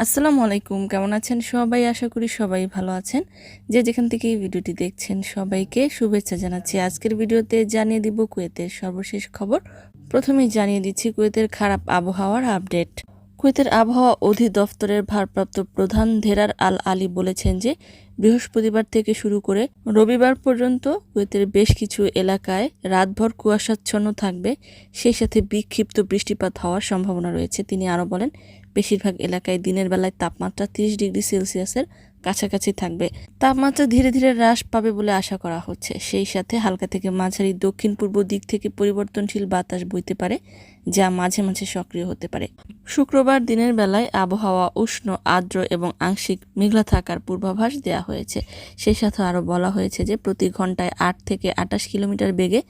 আসসালামু আলাইকুম, কেমন আছেন সবাই? আশা করি সবাই ভালো আছেন। যে যেখান থেকে এই ভিডিওটি দেখছেন সবাইকে শুভেচ্ছা জানাচ্ছি। আজকের ভিডিওতে জানিয়ে দিব কুয়েতের সর্বশেষ খবর। প্রথমেই জানিয়ে দিচ্ছি কুয়েতের খারাপ আবহাওয়ার আপডেট। কুয়েতের আবহাওয়া অধিদপ্তরের ভারপ্রাপ্ত প্রধান ধেরার আল আলী বলেছেন যে, বৃহস্পতিবার থেকে শুরু করে রবিবার পর্যন্ত কুয়েতের বেশ কিছু এলাকায় রাতভর কুয়াশাচ্ছন্ন থাকবে। সেই সাথে বিক্ষিপ্ত বৃষ্টিপাত হওয়ার সম্ভাবনা রয়েছে। তিনি আরও বলেন বেশিরভাগ এলাকায় দিনের বেলায় তাপমাত্রা তিরিশ ডিগ্রি সেলসিয়াসের কাছাকাছি থাকবে। তাপমাত্রা ধীরে ধীরে হ্রাস পাবে বলে আশা করা হচ্ছে। সেই সাথে হালকা থেকে মাঝারি দক্ষিণ পূর্ব দিক থেকে পরিবর্তনশীল বাতাস বইতে পারে, যা মাঝে মাঝে সক্রিয় হতে পারে। শুক্রবার দিনের বেলায় আবহাওয়া উষ্ণ, আর্দ্র এবং আংশিক মেঘলা থাকার পূর্বাভাস দেওয়া হয়েছে। সেই সাথে আরও বলা হয়েছে যে প্রতি ঘন্টায় আট থেকে আটাশ কিলোমিটার বেগে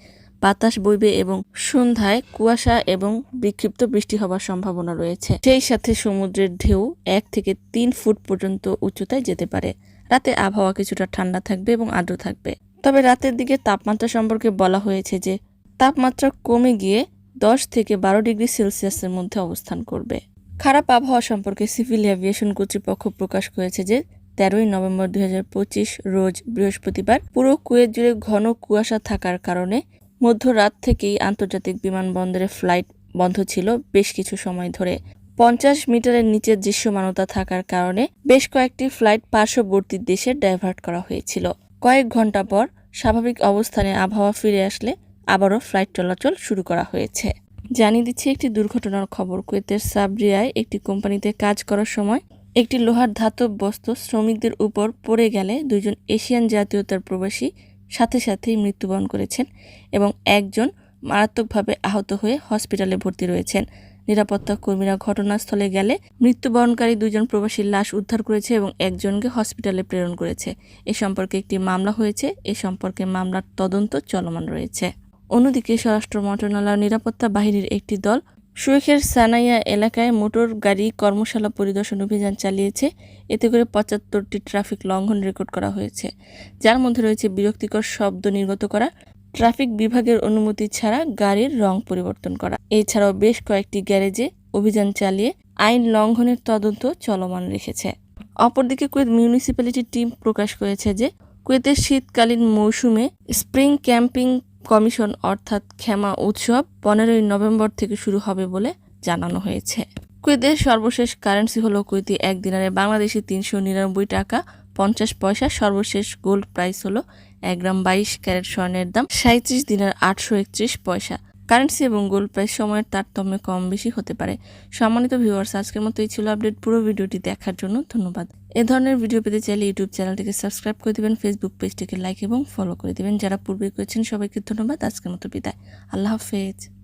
বাতাস বইবে এবং সন্ধ্যায় কুয়াশা এবং বিক্ষিপ্ত বৃষ্টি হওয়ার সম্ভাবনা রয়েছে। সেই সাথে সমুদ্রের ঢেউ এক থেকে তিন ফুট পর্যন্ত উচ্চতায় যেতে পারে। রাতে আবহাওয়া কিছুটা ঠান্ডা থাকবে এবং আর্দ্র থাকবে। তবে রাতের দিকে তাপমাত্রা সম্পর্কে বলা হয়েছে যে, তাপমাত্রা কমে গিয়ে দশ থেকে বারো ডিগ্রি সেলসিয়াসের মধ্যে অবস্থান করবে। খারাপ আবহাওয়া সম্পর্কে সিভিল এভিয়েশন কর্তৃপক্ষ প্রকাশ করেছে যে, তেরোই নভেম্বর দুই হাজার পঁচিশ রোজ বৃহস্পতিবার পুরো কুয়েত জুড়ে ঘন কুয়াশা থাকার কারণে মধ্যরাত থেকেই আন্তর্জাতিক বিমানবন্দরে ফ্লাইট বন্ধ ছিল বেশ কিছু সময় ধরে। পঞ্চাশ মিটারের নিচে দৃশ্যমানতা থাকার কারণে বেশ কয়েকটি ফ্লাইট পার্শ্ববর্তী দেশে ডাইভার্ট করা হয়েছিল। কয়েক ঘণ্টা পর স্বাভাবিক অবস্থানে আবহাওয়া ফিরে আসলে আবারও ফ্লাইট চলাচল শুরু করা হয়েছে। জানিয়ে দিচ্ছি একটি দুর্ঘটনার খবর। কুয়েতের সাবরিয়ায় একটি কোম্পানিতে কাজ করার সময় একটি লোহার ধাতব বস্তু শ্রমিকদের উপর পড়ে গেলে দুজন এশিয়ান জাতীয়তার প্রবাসী সাথে সাথেই মৃত্যুবরণ করেছেন এবং একজন মারাত্মকভাবে আহত হয়ে হসপিটালে ভর্তি রয়েছেন। নিরাপত্তা কর্মীরা ঘটনাস্থলে গেলে মৃত্যুবরণকারী দুজন প্রবাসীর লাশ উদ্ধার করেছে এবং একজনকে হসপিটালে প্রেরণ করেছে। এ সম্পর্কে একটি মামলা হয়েছে। এ সম্পর্কে মামলার তদন্ত চলমান রয়েছে। অন্যদিকে স্বরাষ্ট্র মন্ত্রণালয় নিরাপত্তা বাহিনীর একটি দল সুয়েখের সানাইয়া এলাকায় মোটর, গাড়ি, কর্মশালা পরিদর্শন অভিযান চালিয়েছে। এতে করে পঁচাত্তরটি ট্রাফিক লঙ্ঘন রেকর্ড করা হয়েছে। যার মধ্যে রয়েছে বিরক্তিকর শব্দ নির্গত করা, ট্রাফিক বিভাগের অনুমতি ছাড়া গাড়ির রং পরিবর্তন করা। এছাড়াও বেশ কয়েকটি গ্যারেজে অভিযান চালিয়ে আইন লঙ্ঘনের তদন্ত চলমান রেখেছে। অপরদিকে কুয়েত মিউনিসিপ্যালিটি টিম প্রকাশ করেছে যে, কুয়েতের শীতকালীন মৌসুমে স্প্রিং ক্যাম্পিং কমিশন অর্থাৎ ক্ষমা উৎসব পনেরোই নভেম্বর থেকে শুরু হবে বলে জানানো হয়েছে। কুয়েতের সর্বশেষ কারেন্সি হলো কুয়েতি এক দিনারে বাংলাদেশি তিনশো নিরানব্বই টাকা পঞ্চাশ পয়সা, সর্বশেষ গোল্ড প্রাইস হলো এক গ্রাম বাইশ ক্যারেট স্বর্ণের দাম সাঁত্রিশ দিনের আটশো একত্রিশ পয়সা। কারেন্সি এবং গোল্ড প্রাইস সময়ের তারতম্যে কম বেশি হতে পারে। সম্মানিত ভিউয়ার্স, আজকের মতো এই ছিল আপডেট। পুরো ভিডিওটি দেখার জন্য ধন্যবাদ। এ ধরনের ভিডিও পেতে চাইলে ইউটিউব চ্যানেলটিকে সাবস্ক্রাইব করে দেবেন ফেসবুক পেজটিকে লাইক এবং ফলো করে দেবেন। যারা পূর্বে করেছেন, সবাইকে ধন্যবাদ। আজকের মতো বিদায়। আল্লাহ হাফেজ।